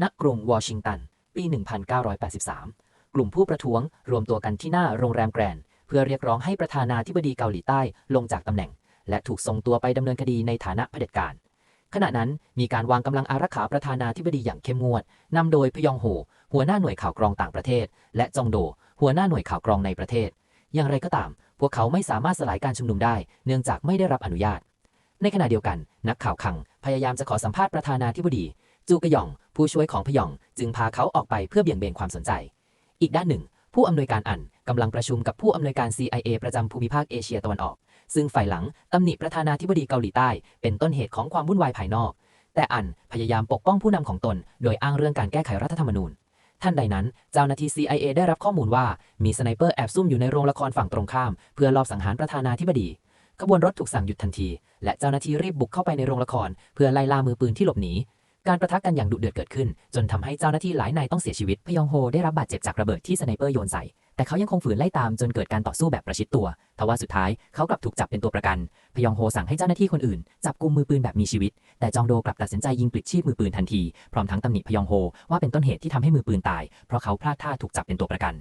ณกรุงวอชิงตัน ปี 1983 กลุ่มผู้ประท้วงรวมตัวกันที่หน้าโรงแรมแกรนด์เพื่อเรียกร้องให้ประธานาธิบดีเกาหลีใต้ลงจากตำแหน่ง และถูกส่งตัวไปดำเนินคดีในฐานะเผด็จการ ขณะนั้นมีการวางกำลังอารักขาประธานาธิบดีอย่างเข้มงวดนำโดยพยองโฮหัวหน้าหน่วยข่าวกรองต่างประเทศ และจองโด หัวหน้าหน่วยข่าวกรองในประเทศ อย่างไรก็ตาม พวกเขาไม่สามารถสลายการชุมนุมได้ เนื่องจากไม่ได้รับอนุญาต ในขณะเดียวกัน นักข่าวคังพยายามจะขอสัมภาษณ์ประธานาธิบดี จูกยอง ผู้ช่วยของพยองจึงพาเขาออกไปเพื่อเบี่ยงเบนความสนใจ อีกด้านหนึ่ง ผู้อำนวยการอันกำลังประชุมกับผู้อำนวยการ CIA ประจำภูมิภาคเอเชียตะวันออก ซึ่งฝ่ายหลังตำหนิประธานาธิบดีเกาหลีใต้ เป็นต้นเหตุของความวุ่นวายภายนอก แต่อันพยายามปกป้องผู้นำของตน โดยอ้างเรื่องการแก้ไขรัฐธรรมนูญ ท่านใดนั้น เจ้าหน้าที่ CIA ได้รับข้อมูลว่ามีสไนเปอร์แอบซุ่มอยู่ในโรงละครฝั่งตรงข้าม เพื่อลอบสังหารประธานาธิบดีขบวนรถถูกสั่งหยุดทันที และเจ้าหน้าที่รีบบุกเข้าไปในโรงละคร เพื่อไล่ล่ามือปืนที่หลบหนี การประทะกันอย่างดุเดือดเกิดขึ้น จนทำให้เจ้าหน้าที่หลายนายต้องเสียชีวิตพยองโฮได้รับบาดเจ็บจากระเบิดที่สไนเปอร์โยนใส่แต่เขายังคงฝืนไล่ตามจนเกิดการต่อสู้แบบประชิดตัว ทว่าสุดท้ายเขากลับถูกจับเป็นตัวประกัน พยองโฮสั่งให้เจ้าหน้าที่คนอื่น จับกุมมือปืนแบบมีชีวิต แต่จองโดกลับตัดสินใจยิงปลิดชีพมือปืนทันที พร้อมทั้งตำหนิพยองโฮว่าเป็นต้นเหตุที่ทำให้มือปืนตาย เพราะเขาพลาดท่าถูกจับเป็นตัวประกัน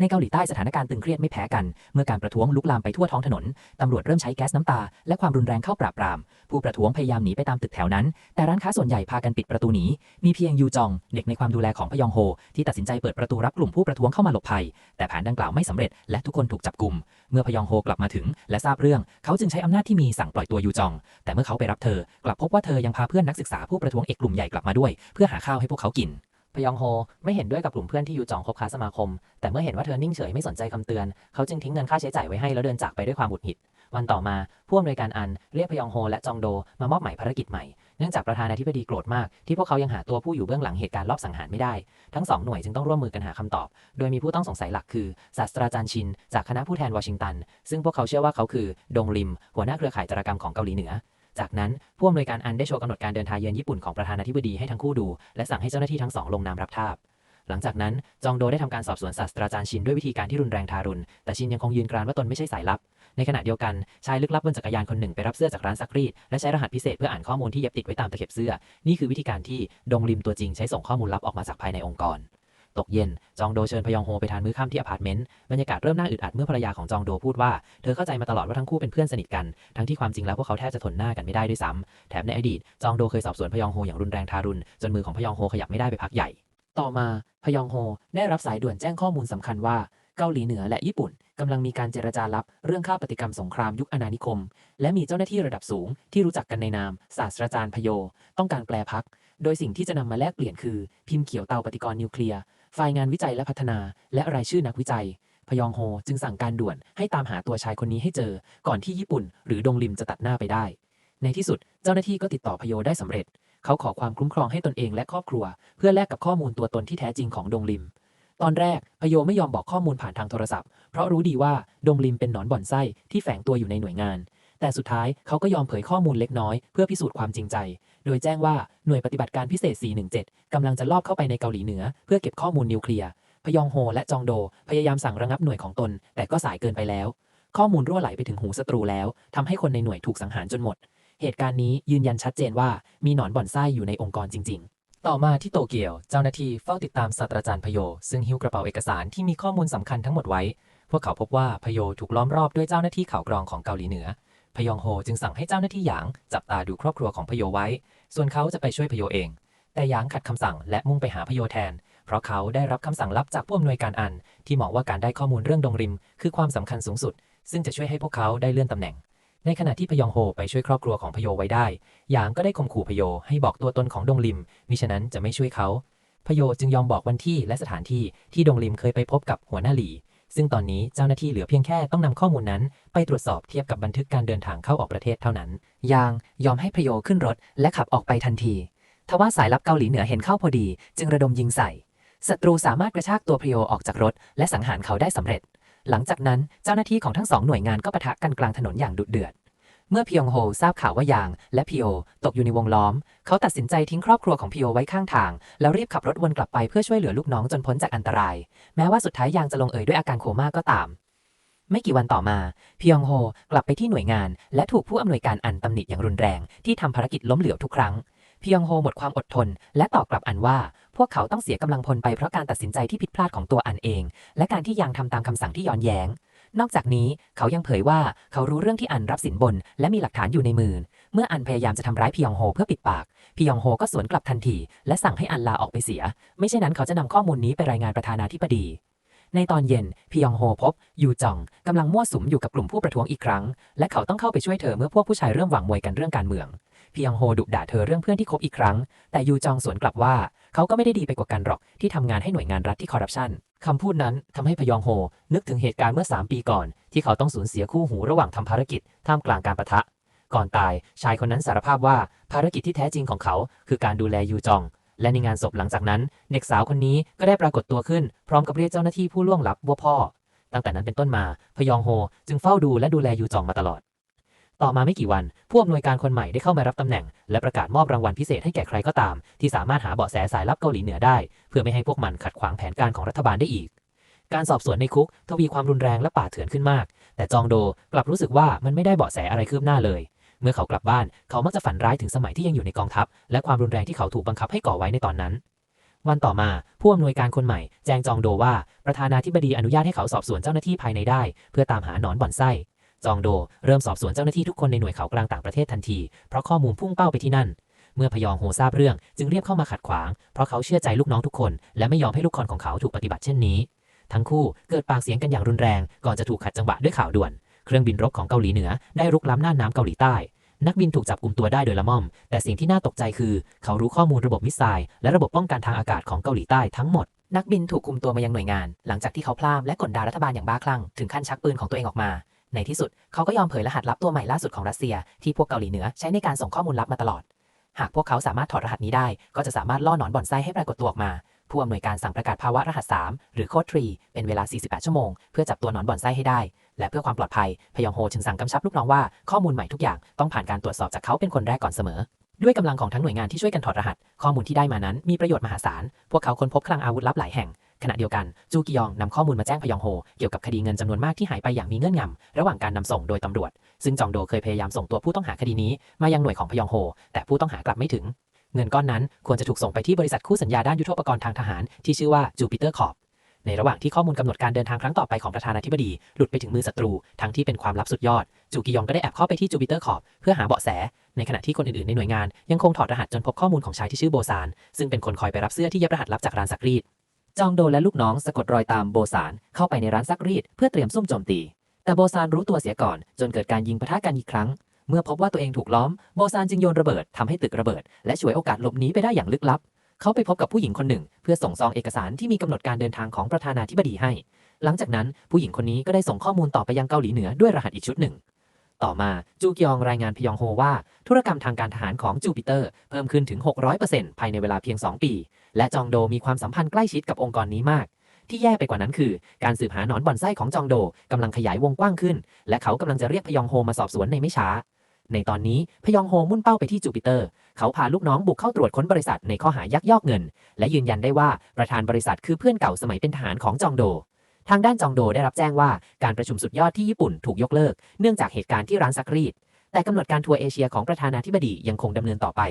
ในเกาหลีใต้สถานการณ์ตึงเครียดไม่แพ้กัน เมื่อการประท้วงลุกลามไปทั่วท้องถนน ตำรวจเริ่มใช้แก๊สน้ำตา และความรุนแรงเข้าปราบปราม ผู้ประท้วงพยายามหนีไปตามตึกแถวนั้น แต่ร้านค้าส่วนใหญ่พากันปิดประตูหนี มีเพียงยูจอง เด็กในความดูแลของพยองโฮ ที่ตัดสินใจเปิดประตูรับกลุ่มผู้ประท้วงเข้ามาหลบภัย แต่แผนดังกล่าวไม่สำเร็จ และทุกคนถูกจับกลุ่ม เมื่อพยองโฮกลับมาถึง และทราบเรื่อง เขาจึงใช้อำนาจที่มีสั่งปล่อยตัวยูจอง แต่เมื่อเขาไปรับเธอ กลับพบว่าเธอยังพาเพื่อนนักศึกษาผู้ประท้วงเอกกลุ่มใหญ่กลับมาด้วย เพื่อหาข้าวให้พวกเขากิน พยองโฮไม่เห็นด้วยกับกลุ่มเพื่อนที่อยู่จองคบค้าสมาคม แต่เมื่อเห็นว่าเธอนิ่งเฉยไม่สนใจคำเตือน เขาจึงทิ้งเงินค่าใช้จ่ายไว้ให้แล้วเดินจากไปด้วยความหงุดหงิด วันต่อมาผู้อำนวยการอันเรียกพยองโฮและจองโดมามอบหมายภารกิจใหม่ เนื่องจากประธานาธิบดีโกรธมากที่พวกเขายังหาตัวผู้อยู่เบื้องหลังเหตุการณ์ลอบสังหารไม่ได้ ทั้งสองหน่วยจึงต้องร่วมมือกันหาคำตอบ โดยมีผู้ต้องสงสัยหลักคือศาสตราจารย์ชิน จากคณะผู้แทนวอชิงตัน ซึ่งพวกเขาเชื่อว่าเขาคือดงลิม หัวหน้าเครือข่ายจารกรรมของเกาหลีเหนือ จากนั้นผู้อำนวยการอันได้โชว์กำหนดการเดินทางเยือนญี่ปุ่นของประธานาธิบดีให้ทั้งคู่ดู และสั่งให้เจ้าหน้าที่ทั้งสองลงนามรับทราบหลังจากนั้นจองโดได้ทำการสอบสวนศาสตราจารย์ชินด้วยวิธีการที่รุนแรงทารุณ แต่ชินยังคงยืนกรานว่าตนไม่ใช่สายลับ ในขณะเดียวกันชายลึกลับบนจักรยานคนหนึ่งไปรับเสื้อจากร้านซักรีด และใช้รหัสพิเศษเพื่ออ่านข้อมูลที่เย็บติดไว้ตามตะเข็บเสื้อ นี่คือวิธีการที่ดงริมตัวจริงใช้ส่งข้อมูลลับออกมาจากภายในองค์กร ตกเย็น จองโดเชิญพยองโฮไปทานมื้อค่ำที่อพาร์ตเมนต์ บรรยากาศเริ่มน่าอึดอัดเมื่อภรรยาของจองโดพูดว่า เธอเข้าใจมาตลอดว่าทั้งคู่เป็นเพื่อนสนิทกัน ทั้งที่ความจริงแล้วพวกเขาแทบจะทนหน้ากันไม่ได้ด้วยซ้ำ แถมในอดีต จองโดเคยสอบสวนพยองโฮอย่างรุนแรงทารุณ จนมือของพยองโฮขยับไม่ได้ไปพักใหญ่ ต่อมาพยองโฮได้รับสายด่วนแจ้งข้อมูลสำคัญว่าเกาหลีเหนือและญี่ปุ่นกำลังมีการเจรจาลับเรื่องค่าปฏิกรรมสงครามยุคอาณานิคม และมีเจ้าหน้าที่ระดับสูงที่รู้จักกันในนาม ศาสตราจารย์พโย ต้องการแปลพัก โดยสิ่งที่จะนำมาแลกเปลี่ยนคือ พิมพ์เขียวเตาปฏิกรณ์นิวเคลียร์ ไฟล์งานวิจัยและพัฒนา และรายชื่อนักวิจัย พยองโฮจึงสั่งการด่วนให้ตามหาตัวชายคนนี้ให้เจอ ก่อนที่ญี่ปุ่น หรือดงลิมจะตัดหน้าไปได้ ในที่สุดเจ้าหน้าที่ก็ติดต่อพโยได้สำเร็จ เขาขอความคุ้มครองให้ตนเองและครอบครัว เพื่อแลกกับข้อมูลตัวตนที่แท้จริงของดงลิม ตอนแรกพโยไม่ยอมบอกข้อมูลผ่านทางโทรศัพท์ เพราะรู้ดีว่าดงลิมเป็นหนอนบ่อนไส้ที่แฝงตัวอยู่ในหน่วยงาน แต่สุดท้ายเขาก็ยอมเผยข้อมูลเล็กน้อยเพื่อพิสูจน์ความจริงใจ โดยแจ้งว่าหน่วยปฏิบัติการพิเศษ 417 กำลังจะลอบเข้าไปในเกาหลีเหนือ เพื่อเก็บข้อมูลนิวเคลียร์ พยองโฮและจองโด พยายามสั่งระงับหน่วยของตน แต่ก็สายเกินไปแล้ว ข้อมูลรั่วไหลไปถึงหูศัตรูแล้วทำให้คนในหน่วยถูกสังหารจนหมด เหตุการณ์นี้ยืนยันชัดเจนว่ามีหนอนบ่อนไส้อยู่ในองค์กรจริง ๆต่อมาที่โตเกียว เจ้าหน้าที่เฝ้าติดตามศาสตราจารย์พโย ซึ่งหิ้วกระเป๋าเอกสารที่มีข้อมูลสำคัญทั้งหมดไว้ พวกเขาพบว่าพโยถูกล้อมรอบด้วยเจ้าหน้าที่ข่าวกรองของเกาหลีเหนือ พยองโฮจึงสั่งให้เจ้าหน้าที่หยางจับตาดูครอบครัวของพโยไว้ ส่วนเขาจะไปช่วยพโยเอง แต่หยางขัดคำสั่งและมุ่งไปหาพโยแทน เพราะเขาได้รับคำสั่งลับจากผู้อำนวยการอัน ที่มองว่าการได้ข้อมูลเรื่องดงริม คือความสำคัญสูงสุด ซึ่งจะช่วยให้พวกเขาได้เลื่อนตำแหน่ง ในขณะที่พยองโฮไปช่วยครอบครัวของพโยไว้ได้ หยางก็ได้ข่มขู่พโยให้บอกตัวตนของดงลิมมิฉะนั้นจะไม่ช่วยเขาพโยจึงยอมบอกวันที่และสถานที่ที่ดงลิมเคยไปพบกับหัวหน้าหลี ซึ่งตอนนี้เจ้าหน้าที่เหลือเพียงแค่ต้องนำข้อมูลนั้น ไปตรวจสอบเทียบกับบันทึกการเดินทางเข้าออกประเทศเท่านั้น ยางยอมให้พโยขึ้นรถและขับออกไปทันที ทว่าสายลับเกาหลีเหนือเห็นเข้าพอดี จึงระดมยิงใส่ศัตรูสามารถกระชากตัวพโยออกจากรถ และสังหารเขาได้สำเร็จ หลังจากนั้นเจ้าหน้าที่ของทั้งสองหน่วยงานก็ปะทะกันกลางถนนอย่างดุเดือด เมื่อพยองโฮทราบข่าวว่ายาง และพีโอตกอยู่ในวงล้อม เขาตัดสินใจทิ้งครอบครัวของพีโอไว้ข้างทาง แล้วรีบขับรถวนกลับไปเพื่อช่วยเหลือลูกน้องจนพ้นจากอันตราย แม้ว่าสุดท้ายยางจะลงเอยด้วยอาการโคม่าก็ตาม ไม่กี่วันต่อมาพยองโฮกลับไปที่หน่วยงาน และถูกผู้อำนวยการอันตำหนิอย่างรุนแรงที่ทำภารกิจล้มเหลวทุกครั้งพยองโฮหมดความอดทน และตอบกลับอันว่า พวกเขาต้องเสียกำลังพลไปเพราะการตัดสินใจที่ผิดพลาดของตัวอันเอง และการที่ยังทำตามคำสั่งที่ย้อนแย้ง นอกจากนี้เขายังเผยว่าเขารู้เรื่องที่อันรับสินบน และมีหลักฐานอยู่ในมือ เมื่ออันพยายามจะทำร้ายพิยองโฮเพื่อปิดปากพิยองโฮก็สวนกลับทันที และสั่งให้อันลาออกไปเสีย ไม่เช่นนั้นเขาจะนำข้อมูลนี้ไปรายงานประธานาธิบดีในตอนเย็นพิยองโฮพบ ยูจองกำลังมั่วสุมอยู่กับกลุ่มผู้ประท้วงอีกครั้ง และเขาต้องเข้าไปช่วยเธอเมื่อพวกผู้ชายเริ่มหวังมวยกันเรื่องการเมือง พิยองโฮดุด่าเธอเรื่องเพื่อนที่คบอีกครั้ง แต่ยูจองสวนกลับว่า เขาก็ไม่ได้ดีไปกว่ากันหรอกที่ทำงานให้หน่วยงานรัฐที่คอร์รัปชันคำพูดนั้นทำให้พยองโฮ นึกถึงเหตุการณ์เมื่อ 3 ปีก่อน ที่เขาต้องสูญเสียคู่หูระหว่างทำภารกิจท่ามกลางการประทะ ก่อนตายชายคนนั้นสารภาพว่าภารกิจที่แท้จริงของเขา คือการดูแลยูจอง และในงานศพหลังจากนั้น เด็กสาวคนนี้ก็ได้ปรากฏตัวขึ้น พร้อมกับเรียกเจ้าหน้าที่ผู้ล่วงลับว่าพ่อตั้งแต่นั้นเป็นต้นมา พยองโฮ จึงเฝ้าดูและดูแลยูจองมาตลอด ต่อมาไม่กี่วัน ผู้อำนวยการคนใหม่ได้เข้ามารับตำแหน่ง และประกาศมอบรางวัลพิเศษให้แก่ใครก็ตาม ที่สามารถหาเบาะแสสายลับเกาหลีเหนือได้ เพื่อไม่ให้พวกมันขัดขวางแผนการของรัฐบาลได้อีก การสอบสวนในคุก ทวีความรุนแรงและป่าเถื่อนขึ้นมาก แต่จองโดกลับรู้สึกว่ามันไม่ได้เบาะแสอะไรคืบหน้าเลย เมื่อเขากลับบ้าน เขามักจะฝันร้ายถึงสมัยที่ยังอยู่ในกองทัพ และความรุนแรงที่เขาถูกบังคับให้ก่อไว้ในตอนนั้นวันต่อมาผู้อำนวยการคนใหม่ แจ้งจองโดว่า ประธานาธิบดีอนุญาตให้เขาสอบสวนเจ้าหน้าที่ภายในได้ เพื่อตามหาหนอนบ่อนไส้ จองโด เริ่มสอบสวนเจ้าหน้าที่ทุกคนในหน่วยข่าวกลางต่างประเทศทันที เพราะข้อมูลพุ่งเป้าไปที่นั่น เมื่อพยองโฮทราบเรื่องจึงเรียบเข้ามาขัดขวาง เพราะเขาเชื่อใจลูกน้องทุกคน และไม่ยอมให้ลูกคอนของเขาถูกปฏิบัติเช่นนี้ ทั้งคู่เกิดปากเสียงกันอย่างรุนแรง ก่อนจะถูกขัดจังหวะด้วยข่าวด่วน เครื่องบินรบของเกาหลีเหนือได้รุกล้ำน่านน้ำเกาหลีใต้นักบินถูกจับกลุ่มตัวได้โดยละม่อม แต่สิ่งที่น่าตกใจคือ เขารู้ข้อมูลระบบมิสไซล์และระบบป้องกันทางอากาศของเกาหลีใต้ทั้งหมด นักบินถูกคุมตัวมายังหน่วยงาน หลังจากที่เขาพลาดและกดดันรัฐบาลอย่างบ้าคลั่ง ถึงขั้นชักปืนของตัวเองออกมา ในที่สุดเขาก็ยอมเผยรหัสลับตัวใหม่ล่าสุดของรัสเซีย ที่พวกเกาหลีเหนือใช้ในการส่งข้อมูลลับมาตลอด หากพวกเขาสามารถถอดรหัสนี้ได้ ก็จะสามารถล่อหนอนบ่อนไส้ให้ปรากฏตัวออกมาผู้อำนวยการสั่งประกาศภาวะรหัส 3 หรือโคดทรีเป็นเวลา 48 ชั่วโมง เพื่อจับตัวหนอนบ่อนไส้ให้ได้ และเพื่อความปลอดภัย พยองโฮจึงสั่งกำชับลูกน้องว่าข้อมูลใหม่ทุกอย่างต้องผ่านการตรวจสอบจากเขาเป็นคนแรกก่อนเสมอ ด้วยกำลังของทั้งหน่วยงานที่ช่วยกันถอดรหัส ข้อมูลที่ได้มานั้นมีประโยชน์มหาศาล พวกเขาค้นพบคลังอาวุธลับหลายแห่ง ขณะเดียวกัน จูกิยองนำข้อมูลมาแจ้งพยองโฮ เกี่ยวกับคดีเงินจำนวนมากที่หายไปอย่างมีเงื่อนงำ ระหว่างการนำส่งโดยตำรวจ ซึ่งจองโดเคยพยายามส่งตัวผู้ต้องหาคดีนี้ มายังหน่วยของพยองโฮ แต่ผู้ต้องหากลับไม่ถึง เงินก้อนนั้นควรจะถูกส่งไปที่บริษัทคู่สัญญาด้านยุทโธปกรณ์ทางทหาร ที่ชื่อว่าจูปิเตอร์คอร์ปในระหว่างที่ข้อมูลกำหนดการเดินทางครั้งต่อไปของประธานาธิบดี หลุดไปถึงมือศัตรู ทั้งที่เป็นความลับสุดยอด จูกิยองก็ได้แอบเข้าไปที่จูปิเตอร์คอร์ปเพื่อหาเบาะแส ในขณะที่คนอื่นๆในหน่วยงานยังคงถอดรหัสจนพบข้อมูลของชายที่ชื่อโบซาน ซึ่งเป็นคนคอยไปรับเสื้อที่เย็บรหัสลับจากร้านซักรีด จองโดและลูกน้องสะกดรอยตามโบซานเข้าไปในร้านซักรีดเพื่อเตรียมซุ่มโจมตี แต่โบซานรู้ตัวเสียก่อน จนเกิดการยิงปะทะกันอีกครั้ง เมื่อพบว่าตัวเองถูกล้อมโบซานจึงโยนระเบิดทำให้ตึกระเบิด และฉวยโอกาสหลบหนีไปได้อย่างลึกลับ เขาไปพบกับผู้หญิงคนหนึ่ง เพื่อส่งซองเอกสารที่มีกำหนดการเดินทางของประธานาธิบดีให้ หลังจากนั้นผู้หญิงคนนี้ก็ได้ส่งข้อมูลต่อไปยังเกาหลีเหนือด้วยรหัสอีกชุดหนึ่งต่อมาจูกยองรายงานพยองโฮว่า ธุรกรรมทางการทหารของจูปิเตอร์เพิ่มขึ้นถึง 600%ภายในเวลาเพียง 2 ปี และจองโดมีความสัมพันธ์ใกล้ชิดกับองค์กรนี้มาก ที่แย่ไปกว่านั้นคือ การสืบหาหนอนบ่อนไส้ของจองโดกำลังขยายวงกว้างขึ้น และเขากำลังจะเรียกพยองโฮมาสอบสวนในไม่ช้า ในตอนนี้พยองโฮมุ่นเป้าไปที่จูปิเตอร์ เขาพาลูกน้องบุกเข้าตรวจค้นบริษัทในข้อหายักยอกเงิน และยืนยันได้ว่าประธานบริษัทคือเพื่อนเก่าสมัยเป็นทหารของจองโดทางด้านจองโดได้รับแจ้งว่าการประชุมสุดยอดที่ญี่ปุ่นถูกยกเลิก เนื่องจากเหตุการณ์ที่ร้านซักรีด แต่กำหนดการทัวร์เอเชียของประธานาธิบดียังคงดำเนินต่อไป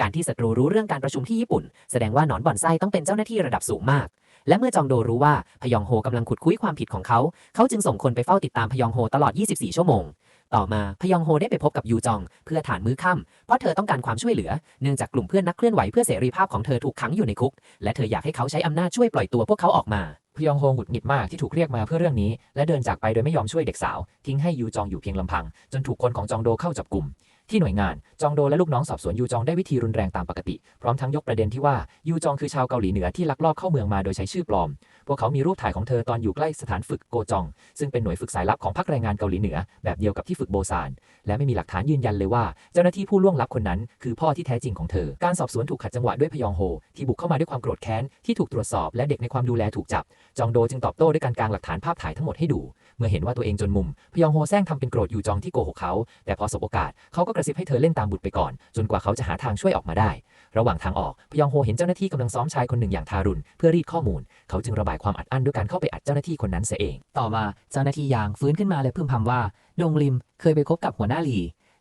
การที่ศัตรูรู้เรื่องการประชุมที่ญี่ปุ่น แสดงว่าหนอนบ่อนไส้ต้องเป็นเจ้าหน้าที่ระดับสูงมาก และเมื่อจองโดรู้ว่าพยองโฮกำลังขุดคุ้ยความผิดของเขา เขาจึงส่งคนไปเฝ้าติดตามพยองโฮตลอด 24 ชั่วโมง ต่อมาพยองโฮได้ไปพบกับยูจอง เพื่อฐานมื้อค่ำเพราะเธอต้องการความช่วยเหลือ เนื่องจากกลุ่มเพื่อนนักเคลื่อนไหวเพื่อเสรีภาพของเธอถูกขังอยู่ในคุก และเธออยากให้เขาใช้อำนาจช่วยปล่อยตัวพวกเขาออกมาพยองโฮหงุดหงิดมากที่ถูกเรียกมาเพื่อเรื่องนี้ และเดินจากไปโดยไม่ยอมช่วยเด็กสาว ทิ้งให้ยูจองอยู่เพียงลำพัง จนถูกคนของจองโดเข้าจับกลุ่ม ที่หน่วยงานจองโดและลูกน้องสอบสวนยูจองได้วิธีรุนแรงตามปกติ พร้อมทั้งยกประเด็นที่ว่ายูจองคือชาวเกาหลีเหนือที่ลักลอบเข้าเมืองมาโดยใช้ชื่อปลอม พวกเขามีรูปถ่ายของเธอตอนอยู่ใกล้สถานฝึกโกจอง ซึ่งเป็นหน่วยฝึกสายลับของพรรคแรงงานเกาหลีเหนือ แบบเดียวกับที่ฝึกโบซาน และไม่มีหลักฐานยืนยันเลยว่า เจ้าหน้าที่ผู้ล่วงลับคนนั้น คือพ่อที่แท้จริงของเธอ การสอบสวนถูกขัดจังหวะด้วยพยองโฮที่บุกเข้ามาด้วยความโกรธแค้นที่ถูกตรวจสอบและเด็กในความดูแลถูกจับ จองโดจึงตอบโต้ด้วยการกางหลักฐานภาพถ่ายทั้งหมดให้ดู เมื่อเห็นว่าตัวเองจนมุม พยองโฮแซงทำเป็นโกรธอยู่จองที่โกหกเขา แต่พอสบโอกาสเขาก็กระซิบให้เธอเล่นตามบุตรไปก่อน จนกว่าเขาจะหาทางช่วยออกมาได้ ระหว่างทางออก พยองโฮเห็นเจ้าหน้าที่กำลังซ้อมชายคนหนึ่งอย่างทารุณเพื่อรีดข้อมูล เขาจึงระบายความอัดอั้นด้วยการเข้าไปอัดเจ้าหน้าที่คนนั้นเสียเอง ต่อมาเจ้าหน้าที่ยางฟื้นขึ้นมาและพึมพำว่า ดงลิมเคยไปคบกับหัวหน้าหลี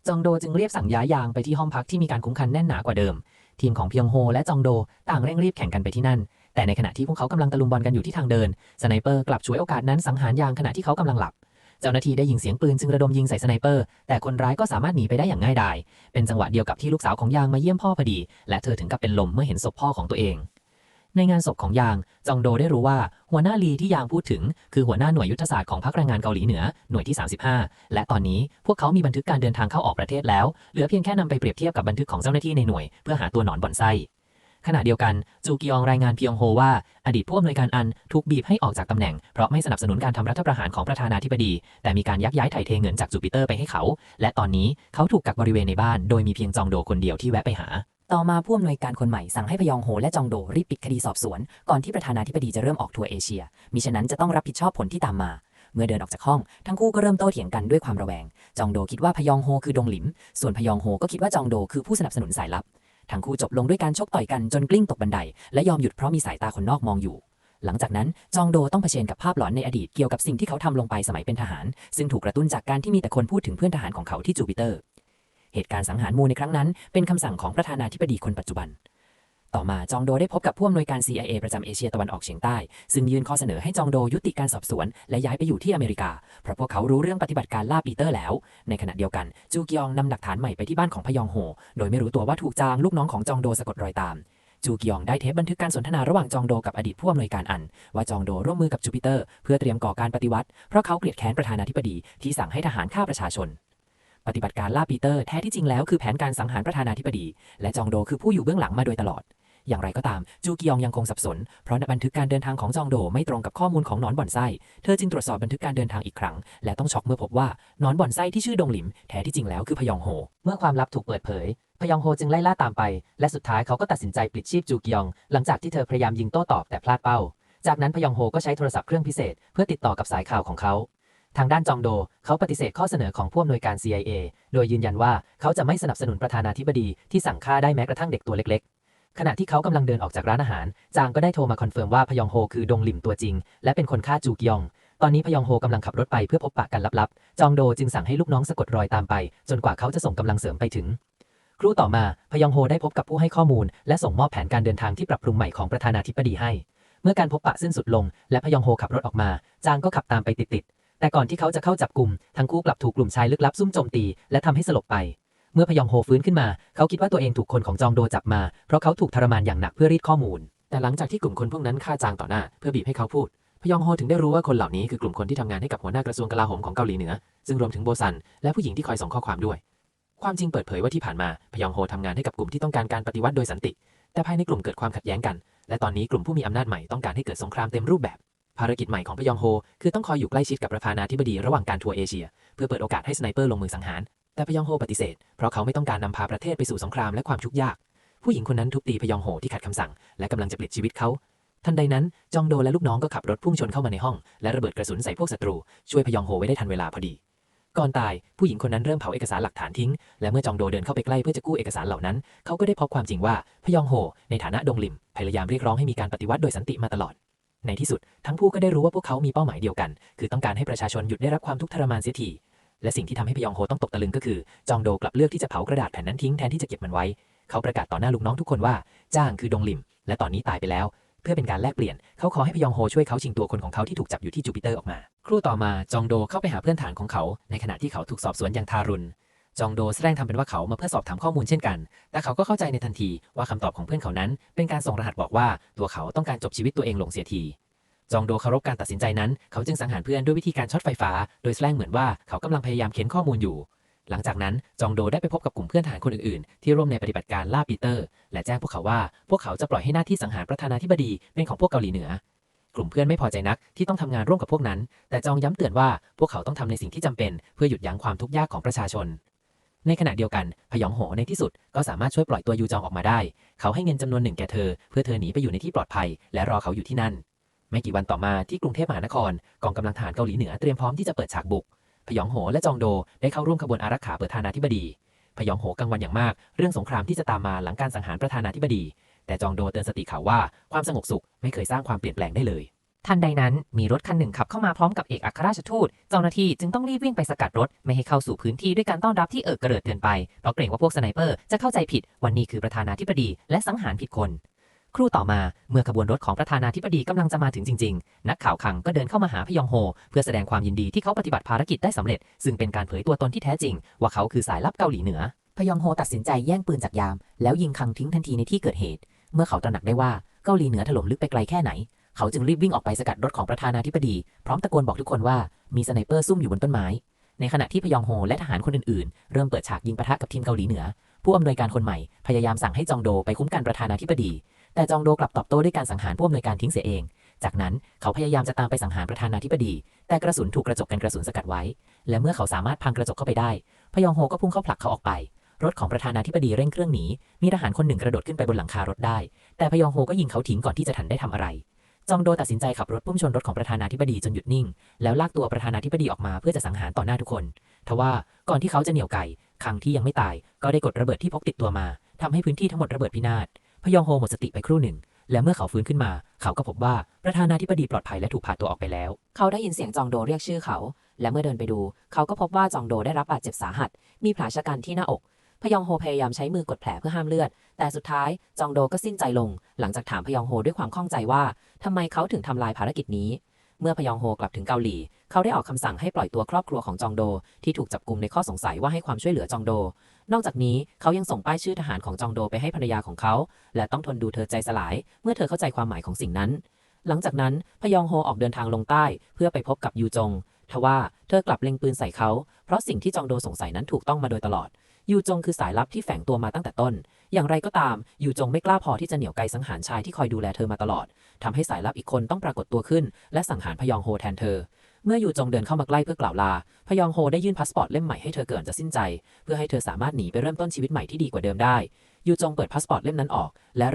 จองโดจึงเรียกสั่งย้ายยางไปที่ห้องพักที่มีการคุ้มกันแน่นหนากว่าเดิม ทีมของเพียงโฮและจองโดต่างเร่งรีบแข่งกันไปที่นั่น แต่ในขณะที่พวกเขากำลังตะลุมบอลกันอยู่ที่ทางเดิน สไนเปอร์กลับฉวยโอกาสนั้นสังหารยางขณะที่เขากำลังหลับ เจ้าหน้าที่ได้ยินเสียงปืนจึงระดมยิงใส่สไนเปอร์ แต่คนร้ายก็สามารถหนีไปได้อย่างง่ายดาย เป็นจังหวะเดียวกับที่ลูกสาวของยางมาเยี่ยมพ่อพอดี และเธอถึงกับเป็นลมเมื่อเห็นศพพ่อของตัวเอง ในงานศพของยาง จองโดได้รู้ว่าหัวหน้าลีที่ยางพูดถึง คือหัวหน้าหน่วยยุทธศาสตร์ของพรรคแรงงานเกาหลีเหนือหน่วยที่ 35 และตอนนี้พวกเขามีบันทึกการเดินทางเข้าออกประเทศแล้ว เหลือเพียงแค่นำไปเปรียบเทียบกับบันทึกของเจ้าหน้าที่ในหน่วยเพื่อหาตัวหนอนบ่อนไส้ ขณะเดียวกัน จูกิยองรายงานเพียงโฮว่า อดีตผู้อำนวยการอันถูกบีบให้ออกจากตำแหน่ง เพราะไม่สนับสนุนการทำรัฐประหารของประธานาธิบดี แต่มีการยักย้ายถ่ายเทเงินจากจูปิเตอร์ไปให้เขา และตอนนี้เขาถูกกักบริเวณในบ้าน โดยมีเพียงจองโดคนเดียวที่แวะไปหาต่อมาผู้อำนวยการคนใหม่สั่งให้พยองโฮและจองโดรีบปิดคดีสอบสวน ก่อนที่ประธานาธิบดีจะเริ่มออกทัวร์เอเชีย มิฉะนั้นจะต้องรับผิดชอบผลที่ตามมา เมื่อเดินออกจากห้อง ทั้งคู่ก็เริ่มโต้เถียงกันด้วยความระแวง จองโดคิดว่าพยองโฮคือดงหลิม ส่วนพยองโฮก็คิดว่าจองโดคือผู้สนับสนุนสายลับ ทั้งคู่จบลงด้วยการชกต่อยกันจนกลิ้งตกบันได และยอมหยุดเพราะมีสายตาคนนอกมองอยู่ หลังจากนั้นจองโดต้องเผชิญกับภาพหลอนในอดีตเกี่ยวกับสิ่งที่เขาทำลงไปสมัยเป็นทหาร ซึ่งถูกกระตุ้นจากการที่มีแต่คนพูดถึงเพื่อนทหารของเขาที่จูปิเตอร์ เหตุการณ์สังหารมูในครั้งนั้น เป็นคำสั่งของประธานาธิบดีคนปัจจุบัน ต่อมาจองโดได้พบกับผู้อำนวยการ CIA ประจำเอเชียตะวันออกเฉียงใต้ ซึ่งยื่นข้อเสนอให้จองโดยุติการสอบสวน และย้ายไปอยู่ที่อเมริกา เพราะพวกเขารู้เรื่องปฏิบัติการล่าปีเตอร์แล้ว ในขณะเดียวกัน จูกยองนำหลักฐานใหม่ไปที่บ้านของพยองโฮโดยไม่รู้ตัวว่าถูกจางลูกน้องของจองโดสะกดรอยตามจูกยองได้เทปบันทึกการสนทนาระหว่างจองโดกับอดีตผู้อำนวยการอัน ว่าจองโดร่วมมือกับจูปิเตอร์เพื่อเตรียมก่อการปฏิวัติ เพราะเขาเกลียดแค้นประธานาธิบดีที่สั่งให้ทหารฆ่าประชาชน ปฏิบัติการล่าปีเตอร์แท้ที่จริงแล้วคือแผนการสังหารประธานาธิบดี และจองโดคือผู้อยู่เบื้องหลังมาโดยตลอด อย่างไรก็ตาม จูกิยองยังคงสับสน เพราะบันทึกการเดินทางของจองโดไม่ตรงกับข้อมูลของนอนบ่อนไส้ เธอจึงตรวจสอบบันทึกการเดินทางอีกครั้ง และต้องช็อกเมื่อพบว่านอนบ่อนไส้ที่ชื่อดงหลิม แท้ที่จริงแล้วคือพยองโฮ เมื่อความลับถูกเปิดเผย พยองโฮจึงไล่ล่าตามไป และสุดท้ายเขาก็ตัดสินใจปลิดชีพจูกิยอง หลังจากที่เธอพยายามยิงโต้ตอบแต่พลาดเป้า จากนั้นพยองโฮก็ใช้โทรศัพท์เครื่องพิเศษ เพื่อติดต่อกับสายข่าวของเขาทางด้านจองโด เขาปฏิเสธข้อเสนอของผู้อำนวยการ CIA โดยยืนยันว่าเขาจะไม่สนับสนุนประธานาธิบดีที่สั่งฆ่าได้แม้กระทั่งเด็กตัวเล็ก ขณะที่เขากำลังเดินออกจากร้านอาหาร จางก็ได้โทรมาคอนเฟิร์มว่าพยองโฮคือดงหลิมตัวจริง และเป็นคนฆ่าจูกยอง ตอนนี้พยองโฮกำลังขับรถไปเพื่อพบปะกันลับๆ จองโดจึงสั่งให้ลูกน้องสะกดรอยตามไป จนกว่าเขาจะส่งกำลังเสริมไปถึง ครู่ต่อมาพยองโฮได้พบกับผู้ให้ข้อมูล และส่งมอบแผนการเดินทางที่ปรับปรุงใหม่ของประธานาธิบดีให้ เมื่อการพบปะสิ้นสุดลง และพยองโฮขับรถออกมา จางก็ขับตามไปติดๆแต่ก่อนที่เขาจะเข้าจับกลุ่มทั้งคู่กลับถูกกลุ่มชายลึกลับซุ่มโจมตี และทำให้สลบไป เมื่อพยองโฮฟื้นขึ้นมา เขาคิดว่าตัวเองถูกคนของจองโดจับมา เพราะเขาถูกทรมานอย่างหนักเพื่อรีดข้อมูล แต่หลังจากที่กลุ่มคนพวกนั้นฆ่าจางต่อหน้า เพื่อบีบให้เขาพูด พยองโฮถึงได้รู้ว่าคนเหล่านี้คือกลุ่มคนที่ทำงานให้กับหัวหน้ากระทรวงกลาโหมของเกาหลีเหนือ ซึ่งรวมถึงโบซัน และผู้หญิงที่คอยส่งข้อความด้วย ความจริงเปิดเผยว่าที่ผ่านมาพยองโฮทำงานให้กับกลุ่มที่ต้องการการปฏิวัติโดยสันติ แต่ภายในกลุ่มเกิดความขัดแย้งกัน และตอนนี้กลุ่มผู้มีอำนาจใหม่ต้องการให้เกิดสงครามเต็มรูปแบบภารกิจใหม่ของพยองโฮคือต้องคอยอยู่ใกล้ชิดกับประธานาธิบดีระหว่างการทัวร์เอเชีย เพื่อเปิดโอกาสให้สไนเปอร์ลงมือสังหาร แต่พยองโฮปฏิเสธ เพราะเขาไม่ต้องการนำพาประเทศไปสู่สงครามและความทุกข์ยาก ผู้หญิงคนนั้นทุบตีพยองโฮที่ขัดคำสั่ง และกำลังจะปลิดชีวิตเขา ทันใดนั้น จองโดและลูกน้องก็ขับรถพุ่งชนเข้ามาในห้อง และระเบิดกระสุนใส่พวกศัตรู ช่วยพยองโฮไว้ได้ทันเวลาพอดี ก่อนตาย ผู้หญิงคนนั้นเริ่มเผาเอกสารหลักฐานทิ้ง และเมื่อจองโดเดินเข้าไปใกล้เพื่อจะกู้เอกสารเหล่านั้น เขาก็ได้พบความจริงว่าพยองโฮในฐานะดงลิม พยายามเรียกร้องให้มีการปฏิวัติโดยสันติมาตลอดในที่สุด ทั้งคู่ก็ได้รู้ว่าพวกเขามีเป้าหมายเดียวกัน คือต้องการให้ประชาชนหยุดได้รับความทุกข์ทรมานเสียที และสิ่งที่ทำให้พยองโฮต้องตกตะลึงก็คือจองโดกลับเลือกที่จะเผากระดาษแผ่นนั้นทิ้งแทนที่จะเก็บมันไว้ เขาประกาศต่อหน้าลูกน้องทุกคนว่าจ้างคือดงลิม และตอนนี้ตายไปแล้ว เพื่อเป็นการแลกเปลี่ยน เขาขอให้พยองโฮช่วยเขาชิงตัวคนของเขาที่ถูกจับอยู่ที่จูปิเตอร์ออกมา ครู่ต่อมาจองโดเข้าไปหาเพื่อนฐานของเขา ในขณะที่เขาถูกสอบสวนอย่างทารุณจองโดแสดงทำเป็นว่าเขามาเพื่อสอบถามข้อมูลเช่นกัน แต่เขาก็เข้าใจในทันทีว่าคำตอบของเพื่อนเขานั้น เป็นการส่งรหัสบอกว่าตัวเขาต้องการจบชีวิตตัวเองลงเสียที จองโดเคารพการตัดสินใจนั้น เขาจึงสังหารเพื่อนด้วยวิธีการช็อตไฟฟ้า โดยแสดงเหมือนว่าเขากำลังพยายามเค้นข้อมูลอยู่ หลังจากนั้นจองโดได้ไปพบกับกลุ่มเพื่อนทหารคนอื่นๆ ที่ร่วมในปฏิบัติการล่าปีเตอร์ และแจ้งพวกเขาว่า พวกเขาจะปล่อยให้หน้าที่สังหารประธานาธิบดีเป็นของพวกเกาหลีเหนือกลุ่มเพื่อนไม่พอใจนักที่ต้องทำงานร่วมกับพวกนั้น แต่จองย้ำเตือนว่าพวกเขาต้องทำในสิ่งที่จำเป็น เพื่อหยุดยั้งความทุกข์ยากของประชาชน ในขณะเดียวกัน พยองโหในที่สุดก็สามารถช่วยปล่อยตัวยูจองออกมาได้ เขาให้เงินจำนวนหนึ่งแก่เธอ เพื่อเธอหนีไปอยู่ในที่ปลอดภัย และรอเขาอยู่ที่นั่น ไม่กี่วันต่อมาที่กรุงเทพมหานคร กองกำลังทหารเกาหลีเหนือเตรียมพร้อมที่จะเปิดฉากบุก พยองโหและจองโดได้เข้าร่วมขบวนอารักขาประธานาธิบดี พยองโหกังวลอย่างมาก เรื่องสงครามที่จะตามมาหลังการสังหารประธานาธิบดี แต่จองโดเตือนสติเขาว่าความสงบสุขไม่เคยสร้างความเปลี่ยนแปลงได้เลยทันใดนั้นมีรถคันหนึ่งขับเข้ามาพร้อมกับเอกอัครราชทูต เจ้าหน้าที่จึงต้องรีบวิ่งไปสกัดรถ ไม่ให้เข้าสู่พื้นที่ด้วยการต้อนรับที่เอิกกระเริดเกินไป เพราะเกรงว่าพวกสไนเปอร์จะเข้าใจผิดวันนี้คือประธานาธิบดีและสังหารผิดคน ครู่ต่อมาเมื่อขบวนรถของประธานาธิบดีกำลังจะมาถึงจริง ๆ นักข่าวคังก็เดินเข้ามาหาพยองโฮ เพื่อแสดงความยินดีที่เขาปฏิบัติภารกิจได้สำเร็จ ซึ่งเป็นการเผยตัวตนที่แท้จริง ว่าเขาคือสายลับเกาหลีเหนือ พยองโฮตัดสินใจแย่งปืนจากยาม แล้วยิงคังทิ้งทันทีในที่เกิดเหตุ เมื่อเขาตระหนักได้ว่าเกาหลีเหนือถล่มลึกไปไกลแค่ไหน เขาจึงรีบวิ่งออกไปสกัดรถของประธานาธิบดี พร้อมตะโกนบอกทุกคนว่ามีสไนเปอร์ซุ่มอยู่บนต้นไม้ในขณะที่พยองโฮและทหารคนอื่นๆ เริ่มเปิดฉากยิงปะทะกับทีมเกาหลีเหนือ ผู้อำนวยการคนใหม่พยายามสั่งให้จองโดไปคุ้มกันประธานาธิบดี แต่จองโดกลับตอบโต้ด้วยการสังหารผู้อำนวยการทิ้งเสียเอง จากนั้นเขาพยายามจะตามไปสังหารประธานาธิบดี แต่กระสุนถูกกระจกกันกระสุนสกัดไว้ และเมื่อเขาสามารถพังกระจกเข้าไปได้ พยองโฮก็พุ่งเข้าผลักเขาออกไป รถของประธานาธิบดีเร่งเครื่องหนี มีทหารคนหนึ่งกระโดดขึ้นไปบนหลังคารถได้ แต่พยองโฮก็ยิงเขาทิ้งก่อนที่จะทันได้ทำอะไร จองโดตัดสินใจขับรถพุ่งชนรถของประธานาธิบดีจนหยุดนิ่ง แล้วลากตัวประธานาธิบดีออกมาเพื่อจะสังหารต่อหน้าทุกคน ทว่าก่อนที่เขาจะเหนี่ยวไก่คังที่ยังไม่ตาย ก็ได้กดระเบิดที่พกติดตัวมาทำให้พื้นที่ทั้งหมดระเบิดพินาศ พยองโฮหมดสติไปครู่หนึ่ง และเมื่อเขาฟื้นขึ้นมา เขาก็พบว่าประธานาธิบดีปลอดภัยและถูกพาตัวออกไปแล้ว เขาได้ยินเสียงจองโดเรียกชื่อเขา และเมื่อเดินไปดู เขาก็พบว่าจองโดได้รับบาดเจ็บสาหัส มีแผลชะกันที่หน้าอก พยองโฮพยายามใช้มือกดแผลเพื่อห้ามเลือด แต่สุดท้ายจองโดก็สิ้นใจลง หลังจากถามพยองโฮด้วยความข้องใจว่าทำไมเขาถึงทำลายภารกิจนี้ เมื่อพยองโฮกลับถึงเกาหลี เขาได้ออกคำสั่งให้ปล่อยตัวครอบครัวของจองโด ที่ถูกจับกลุ่มในข้อสงสัยว่าให้ความช่วยเหลือจองโด นอกจากนี้เขายังส่งป้ายชื่อทหารของจองโดไปให้ภรรยาของเขา และต้องทนดูเธอใจสลาย เมื่อเธอเข้าใจความหมายของสิ่งนั้น หลังจากนั้นพยองโฮออกเดินทางลงใต้ เพื่อไปพบกับยูจงทว่าเธอกลับเล็งปืนใส่เขา เพราะสิ่งที่จองโดสงสัยนั้นถูกต้องมาโดยตลอด ยูจงคือสายลับที่แฝงตัวมาตั้งแต่ต้น อย่างไรก็ตามยูจงไม่กล้าพอที่จะเหนี่ยวไกสังหารชายที่คอยดูแลเธอมาตลอดทำให้สายลับอีกคนต้องปรากฏตัวขึ้น และสังหารพยองโฮแทนเธอ เมื่อยูจงเดินเข้ามาใกล้เพื่อกล่าวลา พยองโฮได้ยื่นพาสปอร์ตเล่มใหม่ให้เธอเกินจะสิ้นใจ เพื่อให้เธอสามารถหนีไปเริ่มต้นชีวิตใหม่ที่ดีกว่าเดิมได้ยูจงเปิดพาสปอร์ตเล่มนั้นออก และ